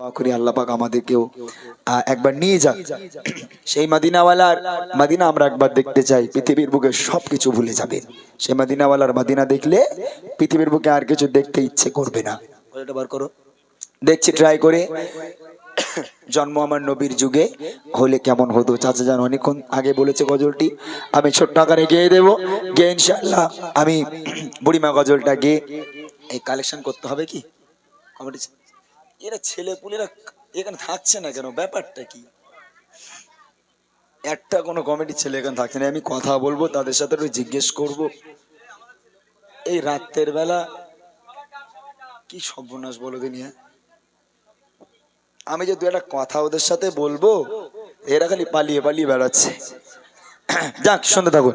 করি আল্লাহ পাক আমাদেরকেও একবার নিয়ে যাক। সেই মাদিনাওয়ালার মাদিনা আমরা একবার দেখতে চাই পৃথিবীর বুকে সবকিছু ভুলে যাবেন। সেই মাদিনাওয়ালার মাদিনা দেখলে পৃথিবীর বুকে আর কিছু দেখতে ইচ্ছে করবে না। বার করো। দেখছি ট্রাই করে। জন্ম আমার নবীর যুগে হলে কেমন হতো? চাচা যান অনেকক্ষণ আগে বলেছে গজলটি আমি ছোট্ট আকারে গেয়ে দেবো গিয়ে ইনশাল্লাহ আমি বুড়িমা গজলটা গিয়ে এই কালেকশন করতে হবে কি? কমেডি এরা ছেলে পুলেরা এখানে থাকছে না কেন? ব্যাপারটা কি? একটা কোনো কমেডি ছেলে এখানে থাকছে না। আমি কথা বলব, তাদের সাথে জিজ্ঞেস করব। এই রাতের বেলা কি সর্বনাশ বলো দিনি হ্যাঁ? আমি যে দু একটা কথা ওদের সাথে বলব, এরা খালি পালিয়ে পালিয়ে বেড়াচ্ছে। যাক, শুনতে থাকুন।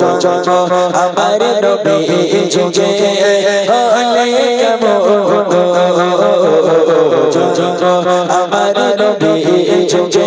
আমার নবী যুগে হলে কেমন? আমার নবী যুগে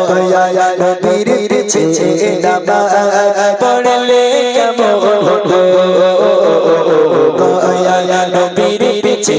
দয়া নবীর পিছে নামাজ পড়লে কেমন হতো নবীর পিছে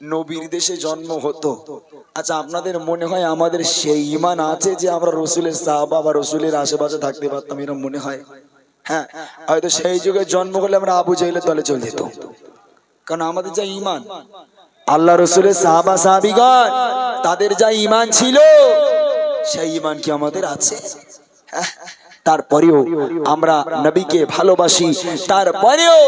নবীর দেশে জন্ম হতো। আচ্ছা আপনাদের মনে হয় আমাদের সেই ইমান আছে যে আমরা রসুলের সাহাবা বা রসুলের আশেপাশে থাকতে পারতাম এরকম মনে হয়? হ্যাঁ হয়তো সেই যুগে জন্ম হলে আমরা আবু জাইলের দলে চলে যেত। কারণ আমাদের যা ইমান আল্লাহ রসুলের সাহাবা সাহাবিগণ তাদের যা ইমান ছিল সেই ইমান কি আমাদের আছে? হ্যাঁ, তারপরেও আমরা নবীকে ভালোবাসি, তারপরেও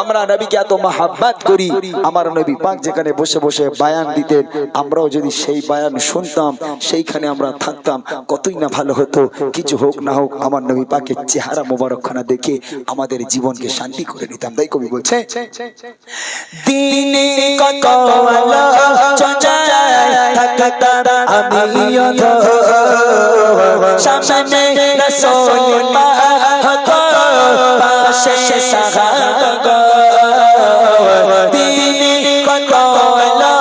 আমরা নবীকে এত মাহাব্বাত করি। আমার নবী পাক যেখানে বসে বসে বায়ান দিতেন, আমরাও যদি সেই বায়ান শুনতাম, সেইখানে আমরা থাকতাম, কতই না ভালো হতো। কিছু হোক না হোক, আমার নবী পাকের চেহারা মোবারকখানা দেখে আমাদের জীবনকে শান্তি করে নিতাম। তাই কবি বলছে সামনে সাহাবা দিনে কত আলো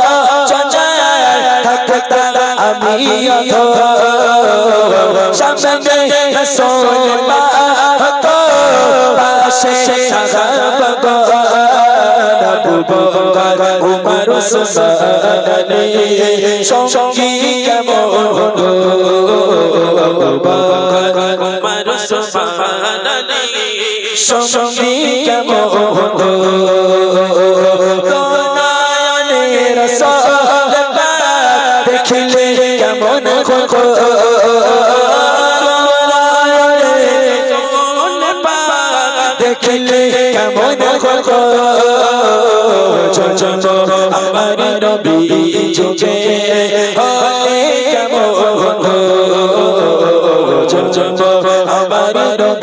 চঞ্চায় থাকতাম আমি সামনে রসুল পাক হতো পাশে সাহাবা উমর উসমান সঙ্গী সঙ্গী কেমন হতো? নয়নে রসল দেখিলে কেমন হতো? দেখিলে কেমন চলো আমার নবী যুগে কেমন আমার নবী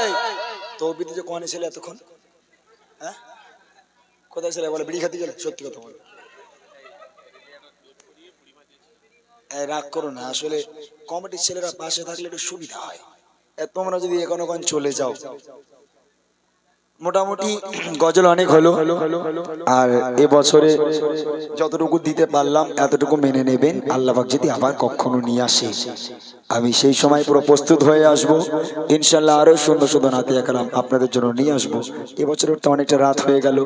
এই তৌবিতে যে কোনে ছিল এতক্ষণ হ্যাঁ? কোথায় ছিল? বলে বিড়ি খাতে গেলে? সত্যি কথা বলো। রাগ করো না। আসলে কমিটির ছেলেরা পাশে থাকলে একটু সুবিধা হয়। তোমরা যদি এখন চলে যাও মোটামুটি গজল অনেক হলো। আর এবছরে যতটুকু দিতে পারলাম, এতটুকু মেনে নেবেন। আল্লাহবাক যদি আবার কখনো নিয়ে আসে। আমি সেই সময় পুরো প্রস্তুত হয়ে আসব। ইনশাল্লাহ আরও সুন্দর সুন্দর নাতে একরাম আপনাদের জন্য নিয়ে আসব। এবছরের তো অনেকটা রাত হয়ে গেল।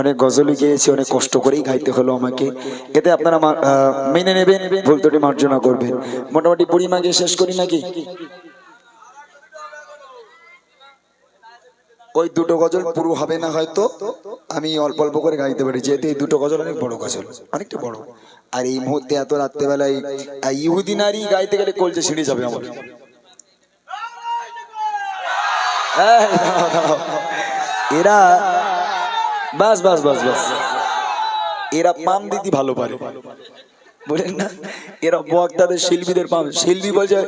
অনেক গজলই গিয়েছি, অনেক কষ্ট করেই গাইতে হলো আমাকে। এতে আপনারা মেনে নেবেন, ভুল ত্রুটি মার্জনা করবেন। মোটামুটি গিয়ে শেষ করি নাকি? ওই দুটো গজল পুরো হবে না হয়তো? আমি অল্প অল্প করে গাইতে পারি, যেহেতু এই দুটো গজল অনেক বড় গজল, অনেকটা বড়। আর এই মুহূর্তে এত রাত্রেবেলায় ইহুদি নারী গাইতে গেলে কলজে ছিঁড়ে যাবে আমার। এরা, বাস বাস বাস বাস। এরা পাম দিদি ভালো পারে। বলেন না? এরা বক্তাদের শিল্পীদের পাম শিল্পী বলছে,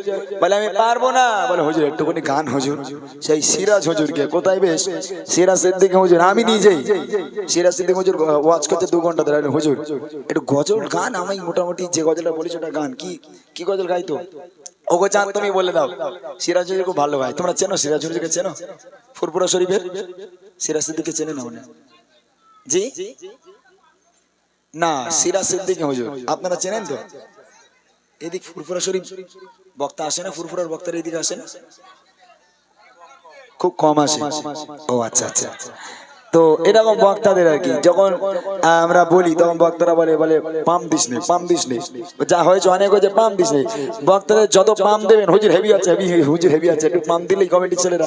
বলে, আমি পারব না। বলে, হজুর, একটুখানি গান, হজুর। সেই সিরাজ হুজুরকে কোথায় বেশ? সিরাজ সিদ্দিক হজুর, আমি নিজেই। সিরাজ সিদ্দিক হজুর ওয়াচ করতে দু ঘণ্টা ধরে। হজুর, একটু গজল গান, আমি মোটামুটি যে গজলটা বলেছি ওটা গান। কি কি গজল গাইতো ওগো চান তুমি বলে দাও। সিরাজ হুজুর খুব ভালো গায়। তোমরা চেনো সিরাজ হুজুরকে, চেনো? ফুরপুরা শরীফের? সিরাজ সিদ্দিককে চেনে না? জি? না সিরা সিদ্দিক হুজুর। আপনারা চেনেন তো? এদিক ফুরফুরা শরীফ বক্তা আসে না? ফুরফুরার বক্তার এদিকে আসে না? খুব কম আসে। ও আচ্ছা আচ্ছা। তো এরকম বক্তাদের আর কি, যখন আমরা বলি, তখন বক্তারা বলে বলে, পাম দিস নে, পাম দিস নে। যা হয়েছে অনেক হয়েছে, পাম দিস নে। বক্তাদের যত পাম দেবেন, হুজুর হেভি আছে হেভি হুজুর হেভি আছে, একটু পাম দিলেই কমিটির ছেলেরা।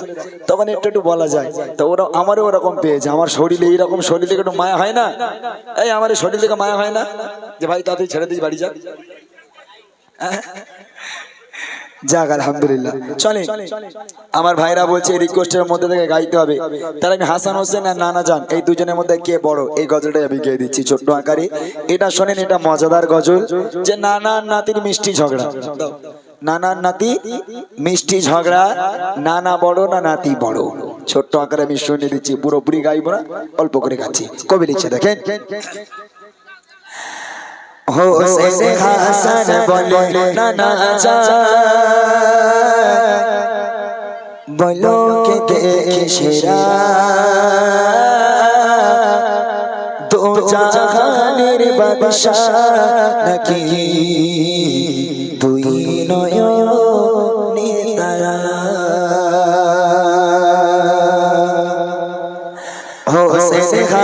তখন একটু একটু বলা যায়। তো ওরা, আমারও ওরকম পেয়েছে, আমার শরীরে এইরকম, শরীর একটু মায়া হয় না? এই, আমার শরীর থেকে মায়া হয় না? যে ভাই, তাড়াতাড়ি ছেড়ে দিস, বাড়ি যা। যাক, আলহামদুলিল্লাহ। চলে আমার ভাইরা বলছে, এই রিকোয়েস্টের মধ্যে থেকে গাইতে হবে। তাহলে আমি হাসান হোসেন আর নানা জান, এই দুজনের মধ্যে কে বড়? এই গজলটাই আমি গিয়ে দিচ্ছি ছোট্ট আকারে। এটা শোনেন, এটা মজাদার গজল যে নানা নাতির মিষ্টি ঝগড়া। নানার নাতি মিষ্টি ঝগড়া, নানা বড় না নাতি বড়। ছোট্ট আকারে আমি শুনে দিচ্ছি, পুরোপুরি গাইব না, অল্প করে গাচ্ছি। কবি লিখছে, দেখেন। হোসেন হাসান বলে নানা বলো কে দেখে সেরা। দো জাহানের বাদশা নাকি?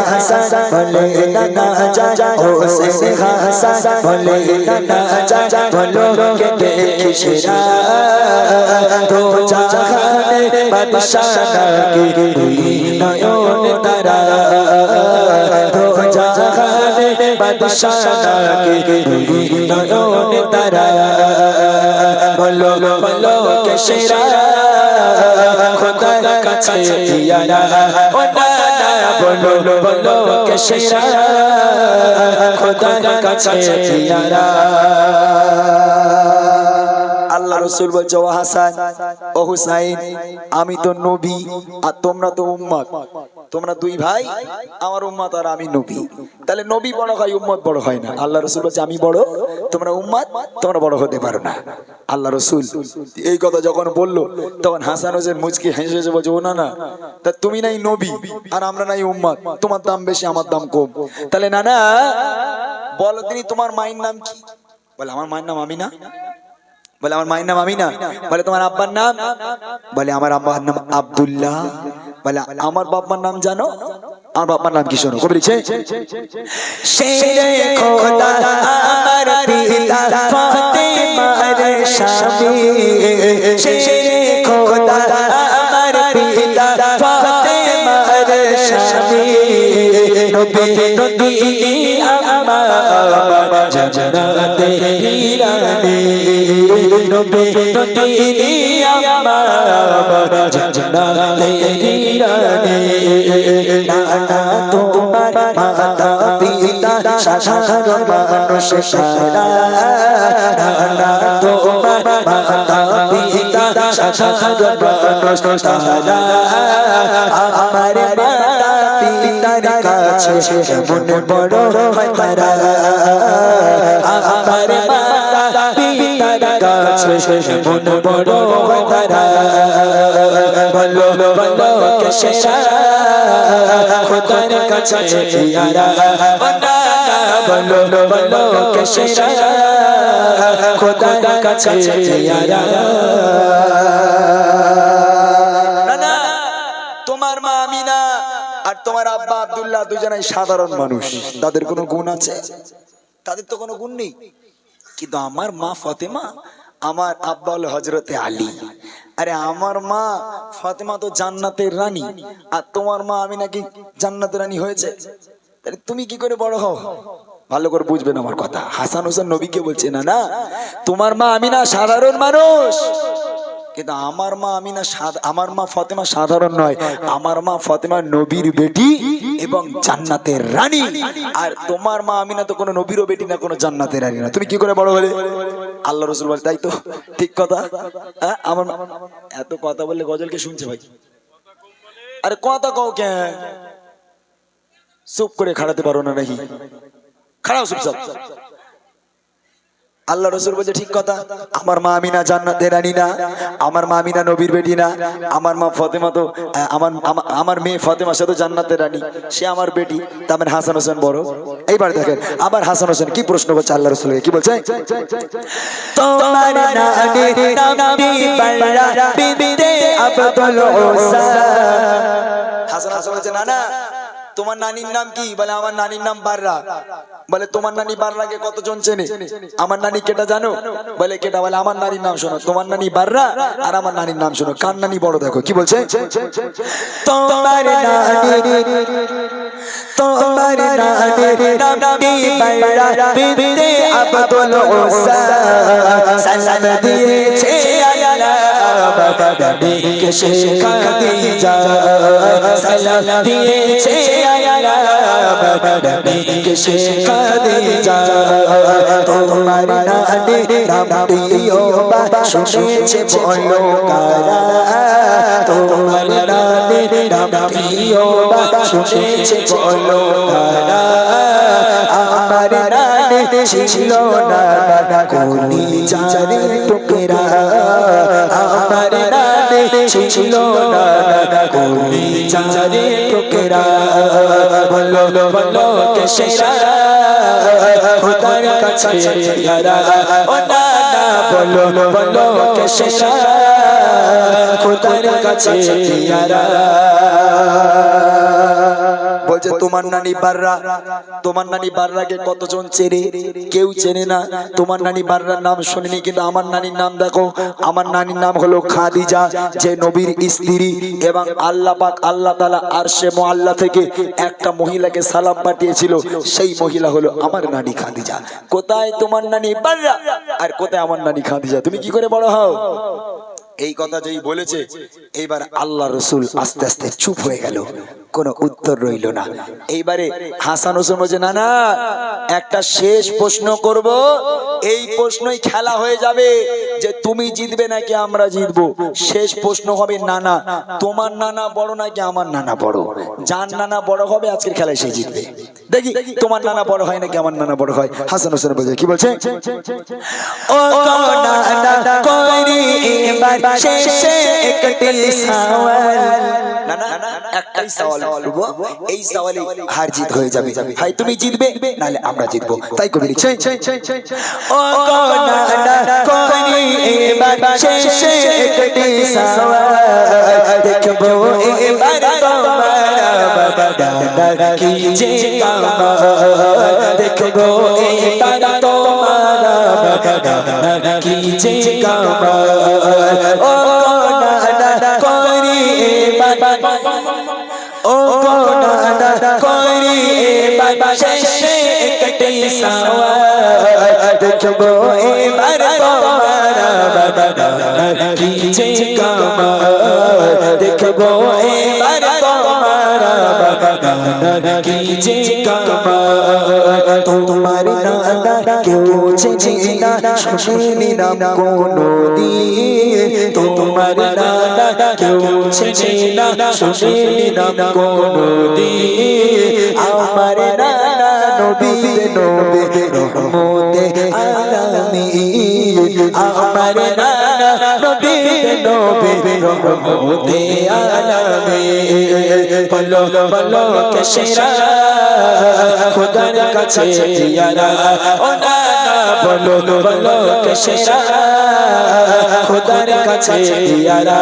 হোসেন, বলে নানা জান হোসেন হাসান, বলে নানা জান বলো কে দেখি সেরা। তো জাহানে বাদশাহ নাকি দুই নয়ন তারা। তো জাহানে বাদশাহ নাকি দুই নয়ন তারা। বলো বলো কে সেরা। খোদার কাছে দিয়ারা না না বলো বলো, কে খোদার কাছে দিয়ারা আল্লাহ রসুল বলছে, ও হাসান, ও হুসাইন, আমি তো নবী আর তোমরা তো উম্মত। তোমরা দুই ভাই, আমার উম্মত আর আমি নবী। তাহলে নবী বড় হয়, উম্মত বড় হয় না। আল্লাহ রসুল বলছে, আমি বড়, তোমরা উম্মত, তোমরা বড় হতে পারো না। আল্লাহ রসুল এই কথা যখন বলল, তখন হাসান হোসেন মুচকি হেসে হেসে বলছে, ও না না, তা তুমি নাই নবী, আর আমরা নাই উম্মত। তোমার দাম বেশি, আমার দাম কম। তাহলে না না বলো তিনি তোমার মায়ের নাম কি? বলে, আমার মায়ের নাম আমি না বলে, আমার মায়ের নাম আমি না বলে, তোমার আব্বার নাম? বলে, আমার আব্বার নাম আব্দুল্লাহ। বলে, আমার বাবার নাম জানো? আমার বাবার নাম কি শোনো? কবি লিখছে শেরে খোদা, আমার পিতা সাধারণ মানুষ সারা নানা তোমার মাতা পিতা সাধারণ মানুষ সারা আমার মাতা পিতার কাছে কেমন বড় হয় তারা আমার মাতা পিতার কাছে কেমন বড় খোদার কাছে বলো বলো কে খোদার কাছে তোমার মা আমিনা আর তোমার আব্বা আব্দুল্লাহ দুজনাই সাধারণ মানুষ। তাদের কোনো গুণ আছে? তাদের তো কোনো গুণ নেই। কিন্তু আমার মা ফতেমা, আমার আব্বা হলো হজরতে আলী। আরে আমার মা ফাতেমা তো জান্নাতের রানী। আর তোমার মা আমি নাকি জান্নাতের রানী হয়েছে। তুমি কি করে বড় হও? ভালো করে বুঝবেন আমার কথা। হাসান হোসেন নবীকে বলছে, না না, তোমার মা আমি না সাধারণ মানুষ। কিন্তু আমার মা আমি না আমার মা ফতেমা সাধারণ নয়। আমার মা ফতেমা নবীর বেটি এবং জান্নাতের রানী। আর তোমার মা আমি না তো কোনো নবীরও বেটি না, কোনো জান্নাতের রানী না। তুমি কি করে বড় হলে? আল্লাহ রসুল বলে, তাই তো? ঠিক কথা? হ্যাঁ আমার এত কথা বললে গজলকে শুনছে ভাই। আরে কথা কও কেন চুপ করে খাড়াতে পারো না নাকি? খাড়াও চুপচাপ। আল্লাহ রসুল বলছে, ঠিক কথা, আমার মা আমিনা জান্নাতের রানী না, আমার মা আমিনা নবীর বেটি না, আমার মা ফতেমা তো আমার আমার মেয়ে ফতেমা সে তো জান্নাতের রানী, সে আমার বেটি তার হাসান হোসেন বড়। এইবার দেখেন, আবার হাসান হোসেন কি প্রশ্ন করছে আল্লাহ রসুল কি বলছে? হাসান হাসান বলছে, না না তোমার নানির নাম কি? বলে, আমার নানির নাম বাররা বলে, তোমার নানি বাররাকে কতজন চেনে? আমার নানি কেটা জানো? বলে কেটা বলে, আমার নানির নাম শোনো। তোমার নানি বাররা আর আমার নানির নাম শোনো। কার নানি বড় দেখো, কি বলছে? তোমার নানি তোমার নানি নামটি বাররা বিনতে আব্দুল ওসা সালাম দিয়েছে। নবীকে শেখা দিজা সালাম দিয়েছে নবীকে শেখা দিজা তোমার নানি নামটিও বা শুনেছে বলো কারা? তোমার নানি নামটিও বা শুনেছে বলো কারা? আমার নানি ছিল না কোনি জারি টুকরা আমার নানি ছিল না কোনি জারি টুকরা। বলো বলো কে সেরা খোদার কাছে ইয়ারা ও না না বলো বলো কে সেরা খোদার কাছে ইয়ারা বলছে তোমার নানি বাররা তোমার নানি বাররাকে কতজন চেনে? কেউ চেনে না। তোমার নানি বাররার নাম শুনিনি কিন্তু আমার নানির নাম দেখো। আমার নানির নাম হলো খাদিজা যে নবীর স্ত্রী এবং আল্লাহ পাক আল্লাহ তালা আর সে আল্লাহ থেকে একটা মহিলাকে সালাম পাঠিয়েছিল। সেই মহিলা হলো আমার নানি খাদিজা। কোথায় তোমার নানি বাররা? আর কোথায় আমার নানি খাদিজা? তুমি কি করে বড় হও। এই কথা যেই বলেছে, এইবার আল্লাহ রসুল আস্তে আস্তে চুপ হয়ে গেল, কোনো উত্তর রইল না। এইবারে হাসান হোসেন বলছে, না না, একটা শেষ প্রশ্ন করব, এই প্রশ্নই খেলা হয়ে যাবে যে তুমি জিতবে নাকি আমরা জিতবো। শেষ প্রশ্ন হবে নানা তোমার নানা বড় নাকি আমার নানা বড়? যার নানা বড় হবে, আজকের খেলায় সে জিতবে। দেখি, তোমার নানা বড় হয় নাকি আমার নানা বড় হয়? হাসান হোসেন বলছে, কি বলছে? জিত আমরা জিতবো। তাই কবি লিখছে দেখব বাবা কি যে কামাল দেখব এবার তোমার বাবা কি যে কামাল ও নানা, করি এবার, ও নানা, করি এবার, শেষে একটি সওয়াল। দেখব এবার তোমার বাবা কি দেখব এবার কি যে কামাল তোমার নানা কেউ চেনে না শুনেনি নাম কোনো দিন তোমার নানা কেউ চেনে না শুনেনি নাম কোনো দিন আমার নানা নবীর নবী রহমতে আলামিন আমার নানা নবী রহমতে আলামিন বলো বলো কে সেরা খোদার কাছে দিয়ারা ও নানা বলো বলো কে সেরা খোদার কাছে দিয়ারা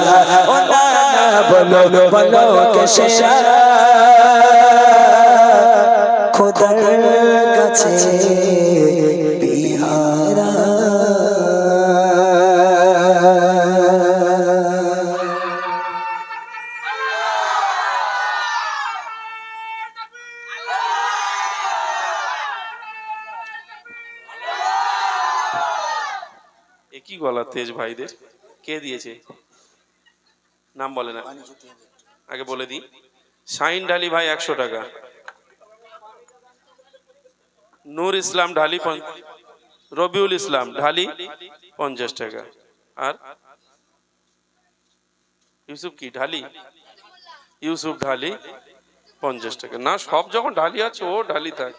ও নানা বলো বলো কে খোদার কাছে এ কি গলা তেজ ভাইদের? কে দিয়েছে? নাম বলে না। আগে বলে দিই। শাইন ঢালি ভাই একশো টাকা। নূর ইসলাম ঢালি রবিউল ইসলাম ঢালি পঞ্চাশ টাকা। আর ইউসুফ কি? ঢালি। ইউসুফ ঢালি পঞ্চাশ টাকা। না, সব যখন ঢালি আছে, ও ঢালি থাক।